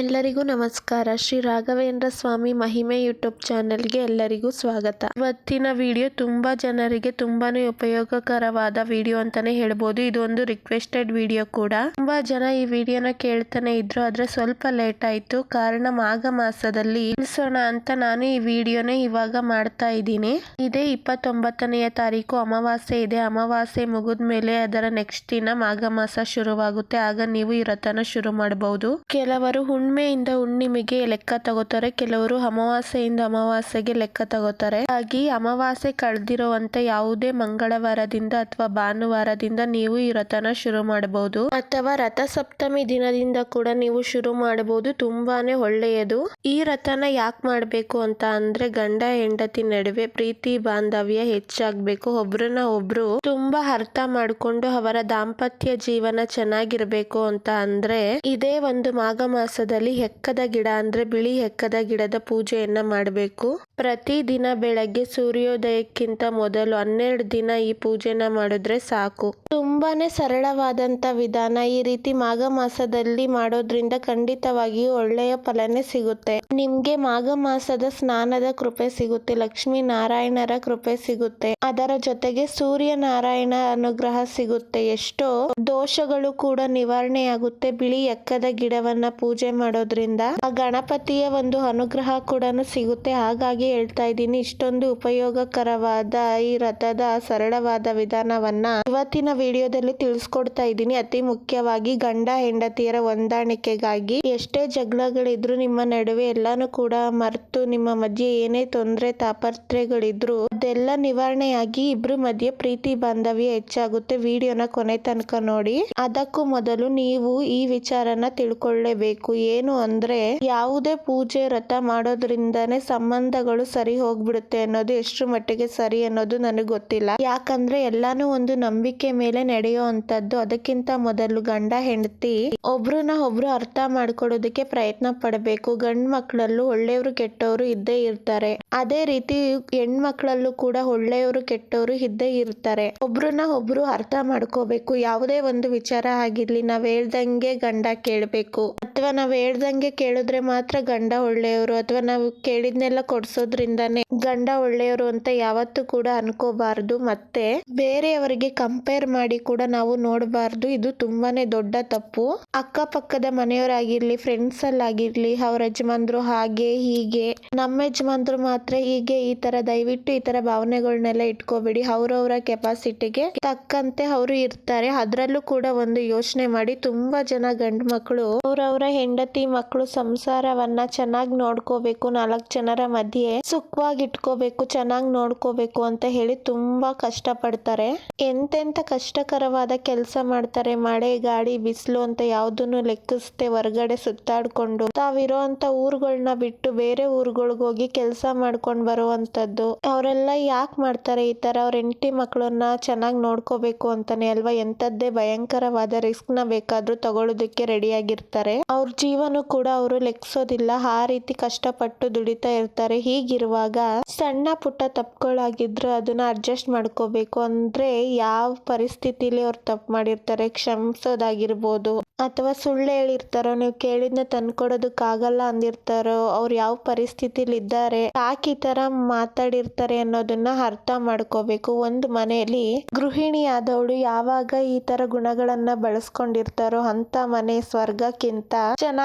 ಎಲ್ಲರಿಗೂ ನಮಸ್ಕಾರ. ಶ್ರೀ ರಾಘವೇಂದ್ರ ಸ್ವಾಮಿ ಮಹಿಮೆ ಯೂಟ್ಯೂಬ್ ಚಾನೆಲ್ಗೆ ಎಲ್ಲರಿಗೂ ಸ್ವಾಗತ. ಇವತ್ತಿನ ವಿಡಿಯೋ ತುಂಬಾ ಜನರಿಗೆ ತುಂಬಾನೇ ಉಪಯೋಗಕರವಾದ ವಿಡಿಯೋ ಅಂತಾನೆ ಹೇಳ್ಬೋದು. ಇದು ಒಂದು ರಿಕ್ವೆಸ್ಟೆಡ್ ವಿಡಿಯೋ ಕೂಡ. ತುಂಬಾ ಜನ ಈ ವಿಡಿಯೋನ ಕೇಳ್ತಾನೆ ಇದ್ರು. ಆದ್ರೆ ಸ್ವಲ್ಪ ಲೇಟ್ ಆಯ್ತು. ಕಾರಣ ಮಾಘ ಮಾಸದಲ್ಲಿ ಇಳಿಸೋಣ ಅಂತ ನಾನು ಈ ವಿಡಿಯೋನೇ ಇವಾಗ ಮಾಡ್ತಾ ಇದ್ದೀನಿ. ಇದೇ ಇಪ್ಪತ್ತೊಂಬತ್ತನೆಯ ತಾರೀಕು ಅಮಾವಾಸ್ಯೆ ಇದೆ. ಅಮಾವಾಸ್ಯೆ ಮುಗಿದ್ಮೇಲೆ ಅದರ ನೆಕ್ಸ್ಟ್ ದಿನ ಮಾಘ ಮಾಸ ಶುರುವಾಗುತ್ತೆ. ಆಗ ನೀವು ಈ ವ್ರತನ ಶುರು ಮಾಡಬಹುದು ಕೆಲವರು ಹುಣ್ಮೆಯಿಂದ ಹುಣ್ಣಿಮೆಗೆ ಲೆಕ್ಕ ತಗೋತಾರೆ. ಕೆಲವರು ಅಮಾವಾಸ್ಯೆಯಿಂದ ಅಮಾವಾಸ್ಯೆಗೆ ಲೆಕ್ಕ ತಗೋತಾರೆ. ಹಾಗಾಗಿ ಅಮಾವಾಸ್ಯೆ ಕಳೆದಿರುವಂತ ಯಾವುದೇ ಮಂಗಳವಾರದಿಂದ ಅಥವಾ ಭಾನುವಾರದಿಂದ ನೀವು ಈ ವ್ರತನ ಶುರು ಮಾಡಬಹುದು. ಅಥವಾ ರಥಸಪ್ತಮಿ ದಿನದಿಂದ ಕೂಡ ನೀವು ಶುರು ಮಾಡಬಹುದು. ತುಂಬಾನೇ ಒಳ್ಳೆಯದು. ಈ ವ್ರತನ ಯಾಕೆ ಮಾಡಬೇಕು ಅಂತ ಅಂದ್ರೆ ಗಂಡ, ಹೆಂಡತಿ ನಡುವೆ ಪ್ರೀತಿ, ಬಾಂಧವ್ಯ ಹೆಚ್ಚಾಗಬೇಕು. ಒಬ್ರನ್ನ ಒಬ್ರು ತುಂಬಾ ಅರ್ಥ ಮಾಡ್ಕೊಂಡು ಅವರ ದಾಂಪತ್ಯ ಜೀವನ ಚೆನ್ನಾಗಿರ್ಬೇಕು ಅಂತ ಅಂದ್ರೆ ಇದೇ ಒಂದು ಮಾಘ ಮಾಸದಲ್ಲಿ ಹೆಕ್ಕದ ಗಿಡ ಅಂದ್ರೆ ಬಿಳಿ ಹೆಕ್ಕದ ಗಿಡದ ಪೂಜೆಯನ್ನ ಮಾಡಬೇಕು. ಪ್ರತಿ ದಿನ ಬೆಳಗ್ಗೆ ಸೂರ್ಯೋದಯಕ್ಕಿಂತ ಮೊದಲು ಹನ್ನೆರಡು ದಿನ ಈ ಪೂಜೆನ ಮಾಡಿದ್ರೆ ಸಾಕು. ತುಂಬಾನೇ ಸರಳವಾದಂತ ವಿಧಾನ ಈ ರೀತಿ ಮಾಘ ಮಾಸದಲ್ಲಿ ಮಾಡೋದ್ರಿಂದ ಖಂಡಿತವಾಗಿಯೂ ಒಳ್ಳೆಯ ಫಲನೇ ಸಿಗುತ್ತೆ. ನಿಮ್ಗೆ ಮಾಘ ಮಾಸದ ಸ್ನಾನದ ಕೃಪೆ ಸಿಗುತ್ತೆ, ಲಕ್ಷ್ಮೀ ನಾರಾಯಣರ ಕೃಪೆ ಸಿಗುತ್ತೆ. ಅದರ ಜೊತೆಗೆ ಸೂರ್ಯ ನಾರಾಯಣ ಅನುಗ್ರಹ ಸಿಗುತ್ತೆ. ಎಷ್ಟೋ ದೋಷಗಳು ಕೂಡ ನಿವಾರಣೆ ಆಗುತ್ತೆ ಬಿಳಿ ಎಕ್ಕದ ಗಿಡವನ್ನ ಪೂಜೆ ಮಾಡೋದ್ರಿಂದ ಆ ಗಣಪತಿಯ ಒಂದು ಅನುಗ್ರಹ ಕೂಡ ಸಿಗುತ್ತೆ. ಹಾಗಾಗಿ ಹೇಳ್ತಾ ಇದ್ದೀನಿ, ಇಷ್ಟೊಂದು ಉಪಯೋಗಕರವಾದ ಈ ರಥದ ಸರಳವಾದ ವಿಧಾನವನ್ನ ಇವತ್ತಿನ ವಿಡಿಯೋದಲ್ಲಿ ತಿಳಿಸ್ಕೊಡ್ತಾ ಇದ್ದೀನಿ. ಅತಿ ಮುಖ್ಯವಾಗಿ ಗಂಡ ಹೆಂಡತಿಯರ ಹೊಂದಾಣಿಕೆಗಾಗಿ ಎಷ್ಟೇ ಜಗಳಗಳಿದ್ರು ನಿಮ್ಮ ನಡುವೆ ಎಲ್ಲಾನು ಕೂಡ ಮರೆತು ನಿಮ್ಮ ಮಧ್ಯೆ ಏನೇ ತೊಂದರೆ ತಾಪತ್ರೆಗಳಿದ್ರು ಅದೆಲ್ಲ ನಿವಾರಣೆಯಾಗಿ ಇಬ್ರು ಮಧ್ಯೆ ಪ್ರೀತಿ ಬಾಂಧವ್ಯ ಹೆಚ್ಚಾಗುತ್ತೆ ವಿಡಿಯೋನ ಕೊನೆ ತನಕ ನೋಡಿ. ಅದಕ್ಕೂ ಮೊದಲು ನೀವು ಈ ವಿಚಾರನ ತಿಳ್ಕೊಳ್ಳೇಬೇಕು. ಏನು ಅಂದ್ರೆ, ಯಾವುದೇ ಪೂಜೆ, ವ್ರತ ಮಾಡೋದ್ರಿಂದಾನೇ ಸಂಬಂಧಗಳು ಸರಿ ಹೋಗ್ಬಿಡುತ್ತೆ ಅನ್ನೋದು ಎಷ್ಟು ಮಟ್ಟಿಗೆ ಸರಿ ಅನ್ನೋದು ನನಗೆ ಗೊತ್ತಿಲ್ಲ. ಯಾಕಂದ್ರೆ ಎಲ್ಲಾನು ಒಂದು ನಂಬಿಕೆ ಮೇಲೆ ನಡೆಯೋ ಅಂತದ್ದು ಅದಕ್ಕಿಂತ ಮೊದಲು ಗಂಡ, ಹೆಂಡತಿ ಒಬ್ರನ್ನ ಒಬ್ರು ಅರ್ಥ ಮಾಡ್ಕೊಡೋದಕ್ಕೆ ಪ್ರಯತ್ನ ಪಡಬೇಕು. ಗಂಡ್ ಮಕ್ಳಲ್ಲೂ ಒಳ್ಳೆಯವರು, ಕೆಟ್ಟವರು ಇದ್ದೇ ಇರ್ತಾರೆ. ಅದೇ ರೀತಿ ಹೆಣ್ಮಕ್ಳಲ್ಲೂ ಕೂಡ ಒಳ್ಳೆಯವರು, ಕೆಟ್ಟವರು ಇದ್ದೇ ಇರ್ತಾರೆ. ಒಬ್ರನ್ನ ಒಬ್ರು ಅರ್ಥ ಮಾಡ್ಕೋಬೇಕು. ಯಾವುದೇ ಒಂದು ವಿಚಾರ ಆಗಿರ್ಲಿ, ನಾವ್ ಹೇಳ್ದಂಗೆ ಗಂಡ ಕೇಳ್ಬೇಕು. ಅಥವಾ ನಾವ್ ಹೇಳ್ದಂಗೆ ಕೇಳಿದ್ರೆ ಮಾತ್ರ ಗಂಡ ಒಳ್ಳೆಯವರು ಅಥವಾ ನಾವು ಕೇಳಿದ್ನೆಲ್ಲ ಕೊಡ್ಸೋದ್ರಿಂದಾನೇ ಗಂಡ ಒಳ್ಳೆಯವರು ಅಂತ ಯಾವತ್ತೂ ಕೂಡ ಅನ್ಕೋಬಾರ್ದು. ಮತ್ತೆ ಬೇರೆಯವರಿಗೆ ಕಂಪೇರ್ ಮಾಡಿ ಕೂಡ ನಾವು ನೋಡಬಾರ್ದು. ಇದು ತುಂಬಾನೇ ದೊಡ್ಡ ತಪ್ಪು. ಅಕ್ಕಪಕ್ಕದ ಮನೆಯವರಾಗಿರ್ಲಿ ಫ್ರೆಂಡ್ಸ್ ಅಲ್ಲಾಗಿರ್ಲಿ, ಅವ್ರ ಯಜಮಾನ್ರು ಹಾಗೆ, ಹೀಗೆ, ನಮ್ಮ ಯಜಮಾನ್ರು ಮಾತ್ರ ಹೀಗೆ ಈ ತರ ದಯವಿಟ್ಟು ಈ ತರ ಭಾವನೆಗಳನ್ನೆಲ್ಲ ಇಟ್ಕೋಬೇಡಿ. ಅವ್ರವ್ರ ಕೆಪಾಸಿಟಿಗೆ ತಕ್ಕಂತೆ ಅವರು ಇರ್ತಾರೆ. ಅದ್ರಲ್ಲೂ ಕೂಡ ಒಂದು ಯೋಚನೆ ಮಾಡಿ ತುಂಬಾ ಜನ ಗಂಡು ಮಕ್ಕಳು ಅವ್ರವ್ರ ಹೆಂಡತಿ ಮಕ್ಕಳು ಸಂಸಾರವನ್ನ ಚೆನ್ನಾಗಿ ನೋಡ್ಕೋಬೇಕು, ನಾಲ್ಕು ಜನರ ಮಧ್ಯೆ ಸುಖವಾಗಿ ಇಟ್ಕೋಬೇಕು ಚೆನ್ನಾಗಿ ನೋಡ್ಕೋಬೇಕು ಅಂತ ಹೇಳಿ ತುಂಬಾ ಕಷ್ಟ ಪಡ್ತಾರೆ ಎಂತೆಂತ ಕಷ್ಟಕರವಾದ ಕೆಲಸ ಮಾಡ್ತಾರೆ, ಮಳೆ ಗಾಡಿ ಬಿಸಿಲು ಅಂತ ಯಾವ್ದನ್ನು ಲೆಕ್ಕಿಸದೆ ಹೊರಗಡೆ ಸುತ್ತಾಡ್ಕೊಂಡು. ತಾವಿರೋ ಅಂತ ಊರುಗಳನ್ನ ಬಿಟ್ಟು ಬೇರೆ ಊರುಗಳಿಗೆ ಹೋಗಿ ಕೆಲಸ ಮಾಡ್ಕೊಂಡು ಬರುವಂತದ್ದು ಅವರೆಲ್ಲ ಯಾಕೆ ಮಾಡ್ತಾರೆ ಈ ತರ ಅವ್ರ ಹೆಂಡತಿ ಮಕ್ಕಳನ್ನ ಚೆನ್ನಾಗಿ ನೋಡ್ಕೋಬೇಕು ಅಂತಾನೆ ಅಲ್ವಾ ಎಂತದ್ದೇ ಭಯಂಕರವಾದ ರಿಸ್ಕ್ನ ಬೇಕಾದ್ರೂ ತಗೊಳ್ಳೋದಕ್ಕೆ ರೆಡಿ ಆಗಿರ್ತಾರೆ ಅವ್ರ ಜೀವನ ಕೂಡ ಅವರು ಲೆಕ್ಸೋದಿಲ್ಲ. ಆ ರೀತಿ ಕಷ್ಟಪಟ್ಟು ದುಡಿತಾ ಇರ್ತಾರೆ. ಹೀಗಿರುವಾಗ ಸಣ್ಣ ಪುಟ್ಟ ತಪ್ಪುಗಳಾಗಿದ್ರು ಅದನ್ನ ಅಡ್ಜಸ್ಟ್ ಮಾಡ್ಕೋಬೇಕು. ಅಂದ್ರೆ ಯಾವ ಪರಿಸ್ಥಿತಿಲಿ ಅವ್ರು ತಪ್ಪು ಮಾಡಿರ್ತಾರೆ? ಕ್ಷಮಿಸೋದಾಗಿರ್ಬೋದು. ಅಥವಾ ಸುಳ್ಳು ಹೇಳಿರ್ತಾರೋ? ನೀವು ಕೇಳಿದ್ನ ತಂದ್ಕೊಡೋದಕ್ಕಾಗಲ್ಲ ಅಂದಿರ್ತಾರೋ? ಅವ್ರು ಯಾವ ಪರಿಸ್ಥಿತಿಲಿ ಇದ್ದಾರೆ? ಯಾಕೆ ಈ ತರ ಮಾತಾಡಿರ್ತಾರೆ ಅನ್ನೋದನ್ನ ಅರ್ಥ ಮಾಡ್ಕೋಬೇಕು. ಒಂದು ಮನೆಯಲ್ಲಿ ಗೃಹಿಣಿ ಆದವಳು ಯಾವಾಗ ಈ ತರ ಗುಣಗಳನ್ನ ಬಳಸ್ಕೊಂಡಿರ್ತಾರೋ ಅಂತ ಮನೆ ಸ್ವರ್ಗಕ್ಕಿಂತ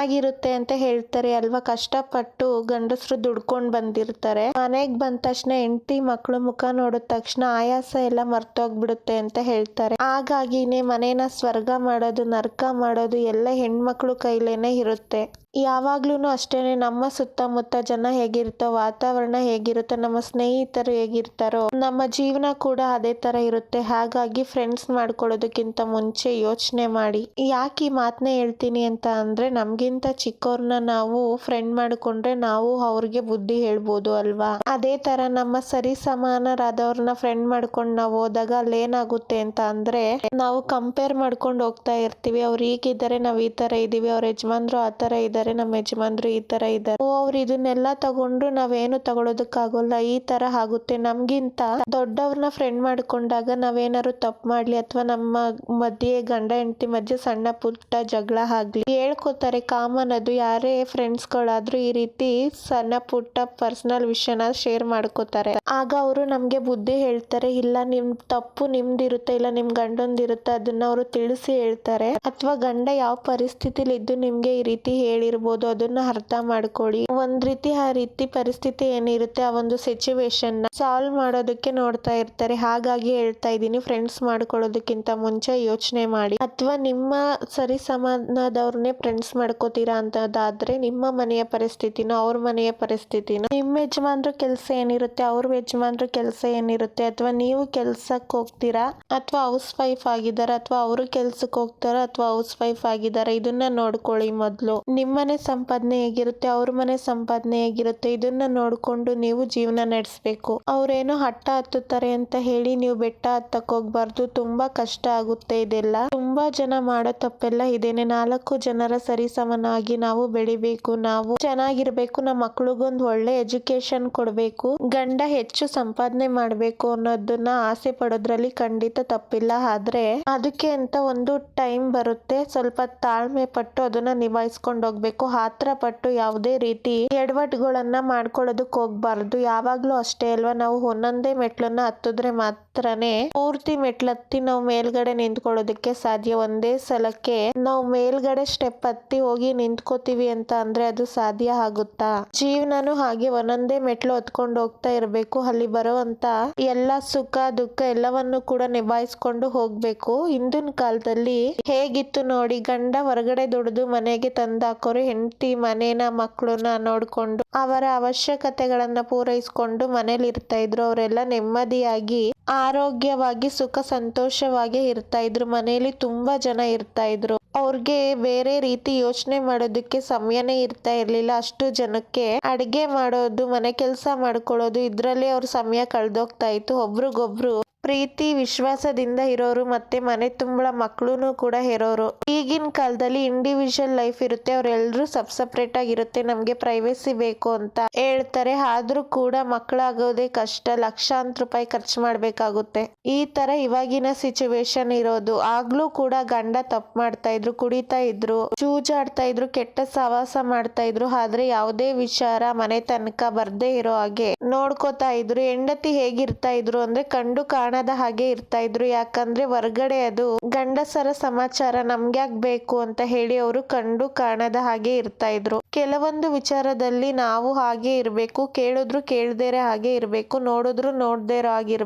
ಚೆನ್ನಾಗಿರುತ್ತೆ ಅಂತ ಹೇಳ್ತಾರೆ. ಅಲ್ವಾ? ಕಷ್ಟಪಟ್ಟು ಗಂಡಸರು ದುಡ್ಕೊಂಡ್ ಬಂದಿರ್ತಾರೆ. ಮನೆಗೆ ಬಂದ ತಕ್ಷಣ ಹೆಂಡತಿ ಮಕ್ಕಳು ಮುಖ ನೋಡಿದ ತಕ್ಷಣ ಆಯಾಸ ಎಲ್ಲ ಮರ್ತೋಗ್ಬಿಡುತ್ತೆ ಅಂತ ಹೇಳ್ತಾರೆ. ಹಾಗಾಗಿನೇ ಮನೇನ ಸ್ವರ್ಗ ಮಾಡೋದು, ನರ್ಕ ಮಾಡೋದು ಎಲ್ಲ ಹೆಣ್ಮಕ್ಳು ಕೈಲೇನೆ ಇರುತ್ತೆ. ಯಾವಾಗ್ಲೂ ಅಷ್ಟೇನೆ ನಮ್ಮ ಸುತ್ತಮುತ್ತ ಜನ ಹೇಗಿರುತ್ತೋ, ವಾತಾವರಣ ಹೇಗಿರುತ್ತೋ, ನಮ್ಮ ಸ್ನೇಹಿತರು ಹೇಗಿರ್ತಾರೋ, ನಮ್ಮ ಜೀವನ ಕೂಡ ಅದೇ ತರ ಇರುತ್ತೆ. ಹಾಗಾಗಿ ಫ್ರೆಂಡ್ಸ್ ಮಾಡ್ಕೊಳ್ಳೋದಕ್ಕಿಂತ ಮುಂಚೆ ಯೋಚನೆ ಮಾಡಿ. ಯಾಕೆ ಈ ಮಾತನ್ನ ಹೇಳ್ತೀನಿ ಅಂತ ಅಂದ್ರೆ, ನಮ್ಗಿಂತ ಚಿಕ್ಕವ್ರನ್ನ ನಾವು ಫ್ರೆಂಡ್ ಮಾಡ್ಕೊಂಡ್ರೆ ನಾವು ಅವ್ರಿಗೆ ಬುದ್ಧಿ ಹೇಳ್ಬೋದು ಅಲ್ವಾ? ಅದೇ ತರ ನಮ್ಮ ಸರಿ ಸಮಾನರಾದವ್ರನ್ನ ಫ್ರೆಂಡ್ ಮಾಡ್ಕೊಂಡು ನಾವು ಹೋದಾಗ ಅಲ್ಲಿ ಏನಾಗುತ್ತೆ ಅಂತ ಅಂದ್ರೆ, ನಾವು ಕಂಪೇರ್ ಮಾಡ್ಕೊಂಡು ಹೋಗ್ತಾ ಇರ್ತೀವಿ. ಅವ್ರು ಹೀಗಿದ್ದಾರೆ, ನಾವು ಈ ತರ ಇದೀವಿ, ಅವ್ರ ಯಜಮಾನ್ರು ಆ ತರ ಇದ್ದಾರೆ ಇದ್ದಾರೆ, ನಮ್ಮ ಯಜಮಾನ್ರು ಈ ತರ ಇದ್ದಾರೆ. ಓ, ಅವ್ರು ಇದನ್ನೆಲ್ಲ ತಗೊಂಡ್ರು ನಾವೇನು ತಗೊಳೋದಕ್ಕಾಗಲ್ಲ, ಈ ತರ ಆಗುತ್ತೆ. ನಮ್ಗಿಂತ ದೊಡ್ಡವ್ರನ್ನ ಫ್ರೆಂಡ್ ಮಾಡ್ಕೊಂಡಾಗ ನಾವೇನಾದ್ರು ತಪ್ಪು ಮಾಡ್ಲಿ ಅಥವಾ ನಮ್ಮ ಮಧ್ಯೆ ಗಂಡ, ಹೆಂಡತಿ ಮಧ್ಯೆ ಸಣ್ಣ ಪುಟ್ಟ ಜಗಳ ಆಗ್ಲಿ, ಹೇಳ್ಕೊತಾರೆ ಕಾಮನ್ ಅದು ಯಾರೇ ಫ್ರೆಂಡ್ಸ್ ಗಳಾದ್ರೂ ಈ ರೀತಿ ಸಣ್ಣ ಪುಟ್ಟ ಪರ್ಸನಲ್ ವಿಷಯನ ಶೇರ್ ಮಾಡ್ಕೋತಾರೆ. ಆಗ ಅವರು ನಮ್ಗೆ ಬುದ್ಧಿ ಹೇಳ್ತಾರೆ, ಇಲ್ಲ, ನಿಮ್ ತಪ್ಪು ನಿಮ್ದಿರುತ್ತೆ, ಇಲ್ಲ, ನಿಮ್ ಗಂಡಂದಿರುತ್ತೆ, ಅದನ್ನ ಅವರು ತಿಳಿಸಿ ಹೇಳ್ತಾರೆ. ಅಥವಾ ಗಂಡ ಯಾವ ಪರಿಸ್ಥಿತಿಲಿ ಇದ್ದು ನಿಮ್ಗೆ ಈ ರೀತಿ ಹೇಳಿರ್ಬೋದು ಅದನ್ನ ಅರ್ಥ ಮಾಡ್ಕೊಳ್ಳಿ ಒಂದ್ ರೀತಿ ಆ ರೀತಿ ಪರಿಸ್ಥಿತಿ ಏನಿರುತ್ತೆ, ಆ ಒಂದು ಸಿಚುವೇಶನ್ ಸಾಲ್ವ್ ಮಾಡೋದಕ್ಕೆ ನೋಡ್ತಾ ಇರ್ತಾರೆ. ಹಾಗಾಗಿ ಹೇಳ್ತಾ ಇದ್ದೀನಿ ಫ್ರೆಂಡ್ಸ್ ಮಾಡ್ಕೊಳ್ಳೋದಕ್ಕಿಂತ ಮುಂಚೆ ಯೋಚನೆ ಮಾಡಿ. ಅಥವಾ ನಿಮ್ಮ ಸರಿ ಸಮಾನದವ್ರನ್ನೇ ಫ್ರೆಂಡ್ಸ್ ಮಾಡ್ಕೋತೀರಾ ಅಂತದಾದ್ರೆ, ನಿಮ್ಮ ಮನೆಯ ಪರಿಸ್ಥಿತಿನೋ, ಅವ್ರ ಮನೆಯ ಪರಿಸ್ಥಿತಿನೋ, ನಿಮ್ಮ ಯಜಮಾನ್ರ ಕೆಲಸ ಏನಿರುತ್ತೆ, ಅವ್ರ ಯಜಮಾನ್ರ ಕೆಲಸ ಏನಿರುತ್ತೆ, ಅಥವಾ ನೀವು ಕೆಲ್ಸಕ್ಕೆ ಹೋಗ್ತೀರಾ, ಅಥವಾ ಹೌಸ್ ವೈಫ್ ಆಗಿದಾರ, ಅಥವಾ ಅವರು ಕೆಲ್ಸಕ್ಕೆ ಹೋಗ್ತಾರ, ಅಥವಾ ಹೌಸ್ ವೈಫ್ ಆಗಿದಾರ, ಇದನ್ನ ನೋಡ್ಕೊಳ್ಳಿ ಮೊದ್ಲು. ನಿಮ್ಮನೆ ಸಂಪಾದನೆ ಹೇಗಿರುತ್ತೆ, ಅವ್ರ ಮನೆ ಸಂಪಾದನೆ ಹೇಗಿರುತ್ತೆ, ಇದನ್ನ ನೋಡ್ಕೊಂಡು ನೀವು ಜೀವನ ನಡೆಸಬೇಕು. ಅವ್ರೇನೋ ಹಟ್ಟ ಹತ್ತುತ್ತಾರೆ ಅಂತ ಹೇಳಿ ನೀವು ಬೆಟ್ಟ ಹತ್ತಕ್ ಹೋಗ್ಬಾರ್ದು, ತುಂಬಾ ಕಷ್ಟ ಆಗುತ್ತೆ ಇದೆಲ್ಲ. ತುಂಬಾ ಜನ ಮಾಡೋ ತಪ್ಪೆಲ್ಲ ಇದೇನೆ. ನಾಲ್ಕು ಜನರ ಸರಿಸಮನಾಗಿ ನಾವು ಬೆಳಿಬೇಕು, ನಾವು ಚೆನ್ನಾಗಿರ್ಬೇಕು, ನಮ್ಮ ಮಕ್ಳಿಗೊಂದು ಒಳ್ಳೆ ಎಜುಕೇಶನ್ ಕೊಡ್ಬೇಕು, ಗಂಡ ಹೆಚ್ಚು ಸಂಪಾದನೆ ಮಾಡ್ಬೇಕು ಅನ್ನೋದನ್ನ ಆಸೆ ಪಡೋದ್ರಲ್ಲಿ ಖಂಡಿತ ತಪ್ಪಿಲ್ಲ. ಆದ್ರೆ ಅದಕ್ಕೆ ಅಂತ ಒಂದು ಟೈಮ್ ಬರುತ್ತೆ. ಸ್ವಲ್ಪ ತಾಳ್ಮೆ ಪಟ್ಟು ಅದನ್ನ ನಿಭಾಯಿಸ್ಕೊಂಡು ಹೋಗ್ಬೇಕು. ಆತರ ಪಟ್ಟು ಯಾವುದೇ ರೀತಿ ಎಡವಟ್ಟುಗಳನ್ನ ಮಾಡ್ಕೊಳ್ಳೋದಕ್ ಹೋಗ್ಬಾರ್ದು. ಯಾವಾಗ್ಲೂ ಅಷ್ಟೇ ಅಲ್ವಾ? ನಾವು ಒಂದೊಂದೇ ಮೆಟ್ಲನ್ನ ಹತ್ತಿದ್ರೆ ಮಾತ್ರನೇ ಪೂರ್ತಿ ಮೆಟ್ಲತ್ತಿ ನಾವು ಮೇಲ್ಗಡೆ ನಿಂತ್ಕೊಳ್ಳೋದಕ್ಕೆ ಸಾಧ್ಯ. ಒಂದೇ ಸಲಕ್ಕೆ ನಾವು ಮೇಲ್ಗಡೆ ಸ್ಟೆಪ್ ಹತ್ತಿ ಹೋಗಿ ನಿಂತ್ಕೋತೀವಿ ಅಂತ ಅಂದ್ರೆ ಅದು ಸಾಧ್ಯ ಆಗುತ್ತಾ? ಜೀವನನು ಹಾಗೆ ಒಂದೊಂದೇ ಮೆಟ್ಲು ಹೊತ್ಕೊಂಡು ಹೋಗ್ತಾ ಇರ್ಬೇಕು. ಅಲ್ಲಿ ಬರುವಂತ ಎಲ್ಲಾ ಸುಖ, ದುಃಖ ಎಲ್ಲವನ್ನು ಕೂಡ ನಿಭಾಯಿಸ್ಕೊಂಡು ಹೋಗ್ಬೇಕು. ಹಿಂದಿನ ಕಾಲದಲ್ಲಿ ಹೇಗಿತ್ತು ನೋಡಿ, ಗಂಡ ಹೊರಗಡೆ ದುಡಿದು ಮನೆಗೆ ತಂದಾಕೋರು ಹೆಂಡತಿ ಮನೇನ ಮಕ್ಕಳನ್ನ ನೋಡಿಕೊಂಡು ಅವರ ಅವಶ್ಯಕತೆಗಳನ್ನ ಪೂರೈಸಿಕೊಂಡು ಮನೇಲಿ ಇರ್ತಾ ಇದ್ರು. ಅವರೆಲ್ಲ ನೆಮ್ಮದಿಯಾಗಿ, ಆರೋಗ್ಯವಾಗಿ, ಸುಖ ಸಂತೋಷವಾಗಿ ಇರ್ತಾ ಇದ್ರು. ಮನೆಯಲ್ಲಿ ತುಂಬಾ ಜನ ಇರ್ತಾ ಇದ್ರು. ಅವ್ರಿಗೆ ಬೇರೆ ರೀತಿ ಯೋಚನೆ ಮಾಡೋದಕ್ಕೆ ಸಮಯನೇ ಇರ್ತಾ ಇರ್ಲಿಲ್ಲ. ಅಷ್ಟು ಜನಕ್ಕೆ ಅಡಿಗೆ ಮಾಡೋದು, ಮನೆ ಕೆಲಸ ಮಾಡ್ಕೊಳ್ಳೋದು, ಇದ್ರಲ್ಲೇ ಅವ್ರ ಸಮಯ ಕಳೆದೋಗ್ತಾ ಇತ್ತು. ಒಬ್ರಿಗೊಬ್ರು ಪ್ರೀತಿ, ವಿಶ್ವಾಸದಿಂದ ಇರೋರು ಮತ್ತೆ ಮನೆ ತುಂಬಳ ಮಕ್ಳುನು ಕೂಡ ಇರೋರು. ಈಗಿನ ಕಾಲದಲ್ಲಿ ಇಂಡಿವಿಜುವಲ್ ಲೈಫ್ ಇರುತ್ತೆ ಅವರೆಲ್ಲರೂ ಸಬ್ ಸಪ್ರೇಟ್ ಆಗಿರುತ್ತೆ, ನಮ್ಗೆ ಪ್ರೈವೇಸಿ ಬೇಕು ಅಂತ ಹೇಳ್ತಾರೆ. ಆದ್ರೂ ಕೂಡ ಮಕ್ಕಳಾಗೋದೇ ಕಷ್ಟ ಲಕ್ಷಾಂತರ ರೂಪಾಯಿ ಖರ್ಚು ಮಾಡ್ಬೇಕಾಗುತ್ತೆ. ಈ ತರ ಇವಾಗಿನ ಸಿಚುವೇಶನ್ ಇರೋದು. ಆಗ್ಲೂ ಕೂಡ ಗಂಡ ತಪ್ಪು ಮಾಡ್ತಾ ಇದ್ರು, ಕುಡಿತಾ ಇದ್ರು, ಜೂಜಾಡ್ತಾ ಇದ್ರು, ಕೆಟ್ಟ ಸಹವಾಸ ಮಾಡ್ತಾ ಇದ್ರು. ಆದ್ರೆ ಯಾವುದೇ ವಿಚಾರ ಮನೆ ತನಕ ಬರ್ದೇ ಇರೋ ಹಾಗೆ ನೋಡ್ಕೋತಾ ಇದ್ರು. ಹೆಂಡತಿ ಹೇಗಿರ್ತಾ ಇದ್ರು ಅಂದ್ರೆ ಕಂಡು ಕಾಣದ ಹಾಗೆ ಇರ್ತಾ ಇದ್ರು. ಯಾಕಂದ್ರೆ ಹೊರಗಡೆ ಅದು ಗಂಡಸರ ಸಮಾಚಾರ ನಮ್ಗ್ಯಾಕ್ ಬೇಕು ಅಂತ ಹೇಳಿ ಅವರು ಕಂಡು ಕಾಣದ ಹಾಗೆ ಇರ್ತಾ ಇದ್ರು. ಕೆಲವೊಂದು ವಿಚಾರದಲ್ಲಿ ನಾವು ಹಾಗೆ ಇರಬೇಕು, ಕೇಳಿದ್ರು ಕೇಳ್ದೇರೆ ಹಾಗೆ ಇರಬೇಕು, ನೋಡಿದ್ರು ನೋಡ್ದೇ ಹಾಗೆ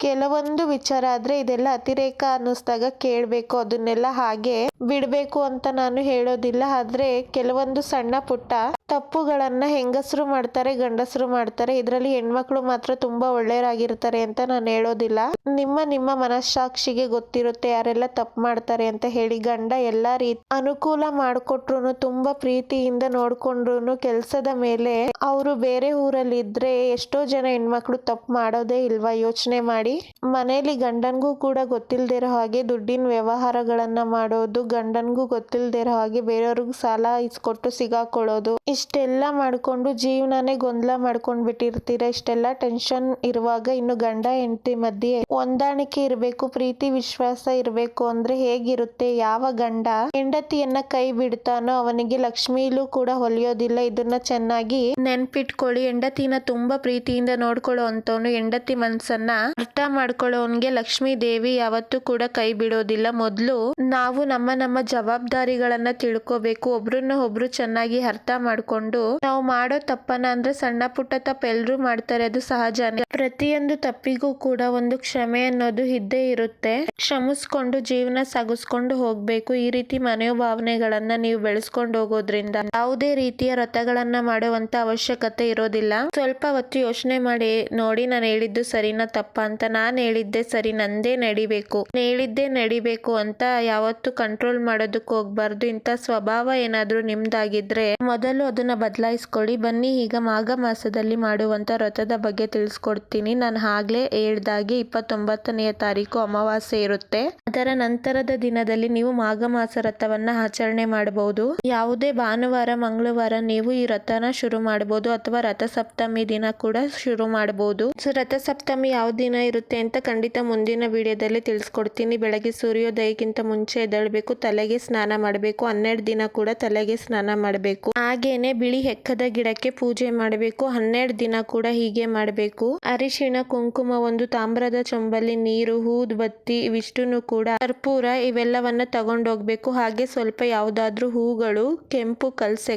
ಕೆಲವೊಂದು ವಿಚಾರ ಆದ್ರೆ ಇದೆಲ್ಲ ಅತಿರೇಕ ಅನ್ನಿಸ್ದಾಗ ಕೇಳಬೇಕು, ಅದನ್ನೆಲ್ಲ ಹಾಗೆ ಬಿಡಬೇಕು ಅಂತ ನಾನು ಹೇಳೋದಿಲ್ಲ. ಆದ್ರೆ ಕೆಲವೊಂದು ಸಣ್ಣ ಪುಟ್ಟ ತಪ್ಪುಗಳನ್ನ ಹೆಂಗಸರು ಮಾಡ್ತಾರೆ, ಗಂಡಸರು ಮಾಡ್ತಾರೆ, ಇದರಲ್ಲಿ ಹೆಣ್ಮಕ್ಳು ಮಾತ್ರ ತುಂಬಾ ಒಳ್ಳೆಯರಾಗಿರ್ತಾರೆ ಅಂತ ನಾನು ಹೇಳೋದಿಲ್ಲ. ನಿಮ್ಮ ನಿಮ್ಮ ಮನಸ್ಸಾಕ್ಷಿಗೆ ಗೊತ್ತಿರುತ್ತೆ ಯಾರೆಲ್ಲ ತಪ್ಪು ಮಾಡ್ತಾರೆ ಅಂತ ಹೇಳಿ ಗಂಡ ಎಲ್ಲಾ ರೀತಿ ಅನುಕೂಲ ಮಾಡಿಕೊಟ್ರು ತುಂಬಾ ಪ್ರೀತಿಯಿಂದ ನೋಡ್ಕೊಂಡ್ರು ಕೆಲಸದ ಮೇಲೆ ಅವರು ಬೇರೆ ಊರಲ್ಲಿ ಇದ್ರೆ ಎಷ್ಟೋ ಜನ ಹೆಣ್ಮಕ್ಳು ತಪ್ಪು ಮಾಡೋದೇ ಇಲ್ವಾ ಯೋಚನೆ ಮಾಡಿ? ಮನೇಲಿ ಗಂಡನ್ಗೂ ಕೂಡ ಗೊತ್ತಿಲ್ದಿರೋ ಹಾಗೆ ದುಡ್ಡಿನ ವ್ಯವಹಾರಗಳನ್ನ ಮಾಡೋದು, ಗಂಡನ್ಗೂ ಗೊತ್ತಿಲ್ದಿರೋ ಹಾಗೆ ಬೇರೆಯವ್ರಿಗೂ ಸಾಲ ಇಸ್ಕೊಟ್ಟು ಸಿಗಾಕೊಳ್ಳೋದು, ಇಷ್ಟೆಲ್ಲ ಮಾಡ್ಕೊಂಡು ಜೀವನನೇ ಗೊಂದಲ ಮಾಡ್ಕೊಂಡ್ ಬಿಟ್ಟಿರ್ತೀರ? ಇಷ್ಟೆಲ್ಲ ಟೆನ್ಷನ್ ಇರುವಾಗ ಇನ್ನು ಗಂಡ ಹೆಂಡತಿ ಮಧ್ಯೆ ಹೊಂದಾಣಿಕೆ ಇರಬೇಕು, ಪ್ರೀತಿ ವಿಶ್ವಾಸ ಇರಬೇಕು ಅಂದ್ರೆ ಹೇಗಿರುತ್ತೆ? ಯಾವ ಗಂಡ ಹೆಂಡತಿಯನ್ನ ಕೈ ಬಿಡ್ತಾನೋ ಅವನಿಗೆ ಲಕ್ಷ್ಮೀಲೂ ಕೂಡ ಹೊಲಿಯೋದಿಲ್ಲ, ಇದನ್ನ ಚೆನ್ನಾಗಿ ನೆನ್ಪಿಟ್ಕೊಳ್ಳಿ. ಹೆಂಡತಿನ ತುಂಬಾ ಪ್ರೀತಿಯಿಂದ ನೋಡ್ಕೊಳ್ಳೋ ಅಂತವನು ಹೆಂಡತಿ ಮನ್ಸನ್ನ ಅರ್ಥ ಮಾಡ್ಕೊಳ್ಳೋನ್ಗೆ ಲಕ್ಷ್ಮೀ ದೇವಿ ಯಾವತ್ತೂ ಕೂಡ ಕೈ ಬಿಡೋದಿಲ್ಲ. ಮೊದ್ಲು ನಾವು ನಮ್ಮ ನಮ್ಮ ಜವಾಬ್ದಾರಿಗಳನ್ನ ತಿಳ್ಕೋಬೇಕು. ಒಬ್ರನ್ನ ಒಬ್ರು ಚೆನ್ನಾಗಿ ಅರ್ಥ ಮಾಡ್ಕೊಂಡು ನಾವು ಮಾಡೋ ತಪ್ಪನ ಅಂದ್ರೆ ಸಣ್ಣ ಪುಟ್ಟ ತಪ್ಪ ಎಲ್ರು ಮಾಡ್ತಾರೆ. ಅದು ಸಹಜನೇ. ಪ್ರತಿಯೊಂದು ತಪ್ಪಿಗೂ ಕೂಡ ಒಂದು ಕ್ಷಮೆ ಅನ್ನೋದು ಇದ್ದೇ ಇರುತ್ತೆ. ಕ್ಷಮಿಸ್ಕೊಂಡು ಜೀವನ ಸಾಗಿಸ್ಕೊಂಡು ಹೋಗ್ಬೇಕು. ಈ ರೀತಿ ಮನೋಭಾವನೆಗಳನ್ನ ನೀವು ಬೆಳೆಸ್ಕೊಂಡು ಹೋಗೋದ್ರಿಂದ. ಯಾವುದೇ ರೀತಿಯ ವ್ರತಗಳನ್ನ ಮಾಡುವಂತ ಅವಶ್ಯಕತೆ ಇರೋದಿಲ್ಲ. ಸ್ವಲ್ಪ ಹೊತ್ತು ಯೋಚನೆ ಮಾಡಿ, ನೋಡಿ ನಾನು ಹೇಳಿದ್ದು ಸರಿನಾ ತಪ್ಪ ಅಂತ ನಾನು ಹೇಳಿದ್ದೆ ಸರಿ, ನಂದೇ ನಡಿಬೇಕು. ಹೇಳಿದ್ದೆ ನಡಿಬೇಕು ಅಂತ ಯಾವತ್ತು ಕಂಟ್ರೋಲ್ ಮಾಡೋದಕ್ಕೆ ಹೋಗ್ಬಾರ್ದು. ಇಂತ ಸ್ವಭಾವ ಏನಾದ್ರೂ ನಿಮ್ದಾಗಿದ್ರೆ ಮೊದಲು ಅದನ್ನ ಬದಲಾಯಿಸ್ಕೊಳ್ಳಿ. ಬನ್ನಿ, ಈಗ ಮಾಘ ಮಾಸದಲ್ಲಿ ಮಾಡುವಂತ ವ್ರತದ ಬಗ್ಗೆ ತಿಳಿಸ್ಕೊಡ್ತೀನಿ. ನಾನು ಆಗ್ಲೇ ಹೇಳ್ದಾಗೆ ಇಪ್ಪತ್ತೊಂಬತ್ತನೆಯ ತಾರೀಕು ಅಮಾವಾಸ್ಯೆ ಇರುತ್ತೆ. ಅದರ ನಂತರದ ದಿನದಲ್ಲಿ ನೀವು ಮಾಘ ಮಾಸ ವ್ರತವನ್ನ ಆಚರಣೆ ಮಾಡಬಹುದು ಯಾವುದೇ ಭಾನುವಾರ ಮಂಗಳವಾರ ನೀವು ಈ ರಥನ ಶುರು ಮಾಡಬಹುದು ಅಥವಾ ರಥಸಪ್ತಮಿ ದಿನ ಕೂಡ ಶುರು ಮಾಡಬಹುದು. ಸೊ, ರಥಸಪ್ತಮಿ ಯಾವ ದಿನ ಇರುತ್ತೆ ಅಂತ ಖಂಡಿತ ಮುಂದಿನ ವಿಡಿಯೋದಲ್ಲಿ ತಿಳಿಸ್ಕೊಡ್ತೀನಿ. ಬೆಳಗ್ಗೆ ಸೂರ್ಯೋದಯಕ್ಕಿಂತ ಮುಂಚೆ ಎದ್ದಳ್ಬೇಕು, ತಲೆಗೆ ಸ್ನಾನ ಮಾಡಬೇಕು, ಹನ್ನೆರಡು ದಿನ ಕೂಡ ತಲೆಗೆ ಸ್ನಾನ ಮಾಡಬೇಕು. ಹಾಗೇನೆ ಬಿಳಿ ಹೆಕ್ಕದ ಗಿಡಕ್ಕೆ ಪೂಜೆ ಮಾಡಬೇಕು, ಹನ್ನೆರಡು ದಿನ ಕೂಡ ಹೀಗೆ ಮಾಡಬೇಕು. ಅರಿಶಿಣ, ಕುಂಕುಮ, ಒಂದು ತಾಮ್ರದ ಚೊಂಬಲ್ಲಿ ನೀರು, ಹೂದ್, ಬತ್ತಿ ಇವಿಷ್ಟನ್ನು ಕೂಡ ಕರ್ಪೂರ ಇವೆಲ್ಲವನ್ನ ತಗೊಂಡೋಗ್ಬೇಕು. ಹಾಗೆ ಸ್ವಲ್ಪ ಯಾವ್ದಾದ್ರು ಹೂಗಳು, ಕೆಂಪು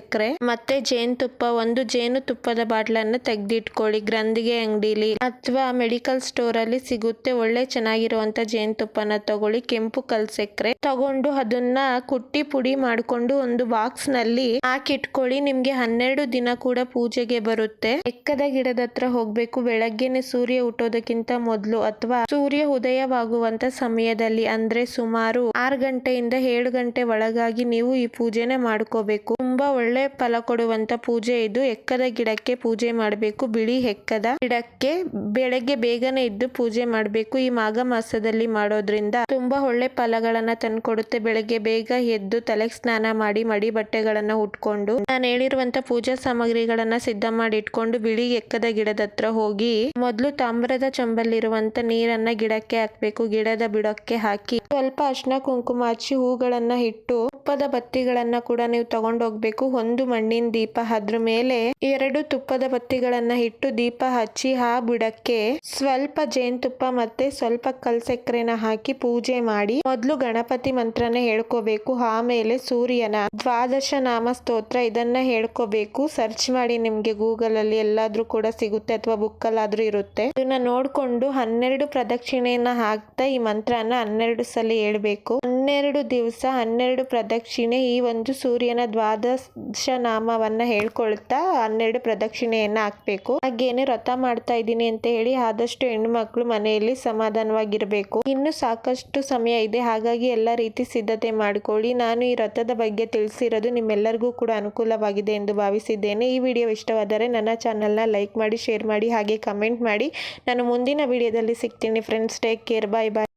ಕಲ್ಸೆಕ್ರೆ ಮತ್ತೆ ಜೇನುತುಪ್ಪ ಒಂದು ಜೇನುತುಪ್ಪದ ತುಪ್ಪದ ತೆಗೆದಿಟ್ಕೊಳ್ಳಿ. ಗ್ರಂಥಿಗೆ ಅಂಗಡಿಲಿ ಅಥವಾ ಮೆಡಿಕಲ್ ಸ್ಟೋರ್ ಅಲ್ಲಿ ಸಿಗುತ್ತೆ. ಒಳ್ಳೆ ಚೆನ್ನಾಗಿರುವಂತ ಜೇನುತುಪ್ಪನ ತಗೊಳ್ಳಿ. ಕೆಂಪು ಕಲ್ಸೆಕ್ರೆ. ತಗೊಂಡು ಅದನ್ನ ಕುಟ್ಟಿ ಪುಡಿ ಮಾಡ್ಕೊಂಡು ಒಂದು ಬಾಕ್ಸ್ನಲ್ಲಿ ಹಾಕಿಟ್ಕೊಳ್ಳಿ. ನಿಮ್ಗೆ ಹನ್ನೆರಡು ದಿನ ಕೂಡ ಪೂಜೆಗೆ ಬರುತ್ತೆ. ಎಕ್ಕದ ಗಿಡದ ಹತ್ರ ಹೋಗ್ಬೇಕು. ಬೆಳಗ್ಗೆನೆ ಸೂರ್ಯ ಹುಟ್ಟೋದಕ್ಕಿಂತ ಮೊದಲು ಅಥವಾ ಸೂರ್ಯ ಉದಯವಾಗುವಂತ ಸಮಯದಲ್ಲಿ, ಅಂದ್ರೆ ಸುಮಾರು ಆರು ಗಂಟೆಯಿಂದ ಏಳು ಗಂಟೆ ಒಳಗಾಗಿ ನೀವು ಈ ಪೂಜೆನೆ ಮಾಡ್ಕೋಬೇಕು. ತುಂಬಾ ಒಳ್ಳೆ ಫಲ ಕೊಡುವಂತ ಪೂಜೆ ಇದು. ಎಕ್ಕದ ಗಿಡಕ್ಕೆ ಪೂಜೆ ಮಾಡಬೇಕು. ಬಿಳಿ ಎಕ್ಕದ ಗಿಡಕ್ಕೆ ಬೆಳಗ್ಗೆ ಬೇಗನೆ ಎದ್ದು ಪೂಜೆ ಮಾಡಬೇಕು. ಈ ಮಾಘ ಮಾಸದಲ್ಲಿ ಮಾಡೋದ್ರಿಂದ ತುಂಬಾ ಒಳ್ಳೆ ಫಲಗಳನ್ನ ತಂದ್ಕೊಡುತ್ತೆ. ಬೆಳಗ್ಗೆ ಬೇಗ ಎದ್ದು ತಲೆಗೆ ಸ್ನಾನ ಮಾಡಿ ಮಡಿ ಬಟ್ಟೆಗಳನ್ನ ಉಟ್ಕೊಂಡು ನಾನು ಹೇಳಿರುವಂತ ಪೂಜಾ ಸಾಮಗ್ರಿಗಳನ್ನ ಸಿದ್ಧ ಮಾಡಿ ಇಟ್ಕೊಂಡು ಬಿಳಿ ಎಕ್ಕದ ಗಿಡದ ಹತ್ರ ಹೋಗಿ ಮೊದಲು ತಾಮ್ರದ ಚಂಬಲ್ಲಿರುವಂತ ನೀರನ್ನ ಗಿಡಕ್ಕೆ ಹಾಕ್ಬೇಕು. ಗಿಡದ ಬಿಡಕ್ಕೆ ಹಾಕಿ ಸ್ವಲ್ಪ ಅಶ್ನ ಕುಂಕುಮ ಹಚ್ಚಿ ಹೂಗಳನ್ನ ಇಟ್ಟು ತುಪ್ಪದ ಬತ್ತಿಗಳನ್ನ ಕೂಡ ನೀವು ತಗೊಂಡೋಗ್ಬೇಕು. ಒಂದು ಮಣ್ಣಿನ ದೀಪ ಅದ್ರ ಮೇಲೆ ಎರಡು ತುಪ್ಪದ ಬತ್ತಿಗಳನ್ನ ಇಟ್ಟು ದೀಪ ಹಚ್ಚಿ ಆ ಬುಡಕ್ಕೆ ಸ್ವಲ್ಪ ಜೇನುತುಪ್ಪ ಮತ್ತೆ ಸ್ವಲ್ಪ ಕಲ್ಸಕ್ಕರೆನ ಹಾಕಿ ಪೂಜೆ ಮಾಡಿ ಮೊದಲು ಗಣಪತಿ ಮಂತ್ರನ ಹೇಳ್ಕೋಬೇಕು. ಆಮೇಲೆ ಸೂರ್ಯನ ದ್ವಾದಶ ನಾಮ ಸ್ತೋತ್ರ ಇದನ್ನ ಹೇಳ್ಕೋಬೇಕು. ಸರ್ಚ್ ಮಾಡಿ ನಿಮ್ಗೆ ಗೂಗಲ್ ಅಲ್ಲಿ ಎಲ್ಲಾದ್ರೂ ಕೂಡ ಸಿಗುತ್ತೆ ಅಥವಾ ಬುಕ್ ಅಲ್ಲಾದ್ರೂ ಇರುತ್ತೆ. ಇದನ್ನ ನೋಡ್ಕೊಂಡು ಹನ್ನೆರಡು ಪ್ರದಕ್ಷಿಣೆಯನ್ನ ಹಾಕ್ತಾ ಈ ಮಂತ್ರನ ಹನ್ನೆರಡು ಸಲ ಹೇಳ್ಬೇಕು. ಹನ್ನೆರಡು ದಿವಸ ಹನ್ನೆರಡು ಪ್ರದಕ್ಷಿಣೆ ಈ ಒಂದು ಸೂರ್ಯನ ದ್ವಾದಶ ನಾಮವನ್ನ ಹೇಳ್ಕೊಳ್ತಾ ಹನ್ನೆರಡು ಪ್ರದಕ್ಷಿಣೆಯನ್ನ ಹಾಕ್ಬೇಕು. ಹಾಗೇನೆ ವ್ರತ ಮಾಡ್ತಾ ಇದ್ದೀನಿ ಅಂತ ಹೇಳಿ ಆದಷ್ಟು ಹೆಣ್ಮಕ್ಳು ಮನೆಯಲ್ಲಿ ಸಮಾಧಾನವಾಗಿರಬೇಕು. ಇನ್ನು ಸಾಕಷ್ಟು ಸಮಯ ಇದೆ, ಹಾಗಾಗಿ ಎಲ್ಲ ರೀತಿ ಸಿದ್ಧತೆ ಮಾಡಿಕೊಳ್ಳಿ. ನಾನು ಈ ವ್ರತದ ಬಗ್ಗೆ ತಿಳಿಸಿರೋದು ನಿಮ್ಮೆಲ್ಲರಿಗೂ ಕೂಡ ಅನುಕೂಲವಾಗಿದೆ ಎಂದು ಭಾವಿಸಿದ್ದೇನೆ. ಈ ವಿಡಿಯೋ ಇಷ್ಟವಾದರೆ ನನ್ನ ಚಾನಲ್ನ ಲೈಕ್ ಮಾಡಿ, ಶೇರ್ ಮಾಡಿ, ಹಾಗೆ ಕಮೆಂಟ್ ಮಾಡಿ. ನಾನು ಮುಂದಿನ ವಿಡಿಯೋದಲ್ಲಿ ಸಿಗ್ತೀನಿ. Friends, take care. Bye bye.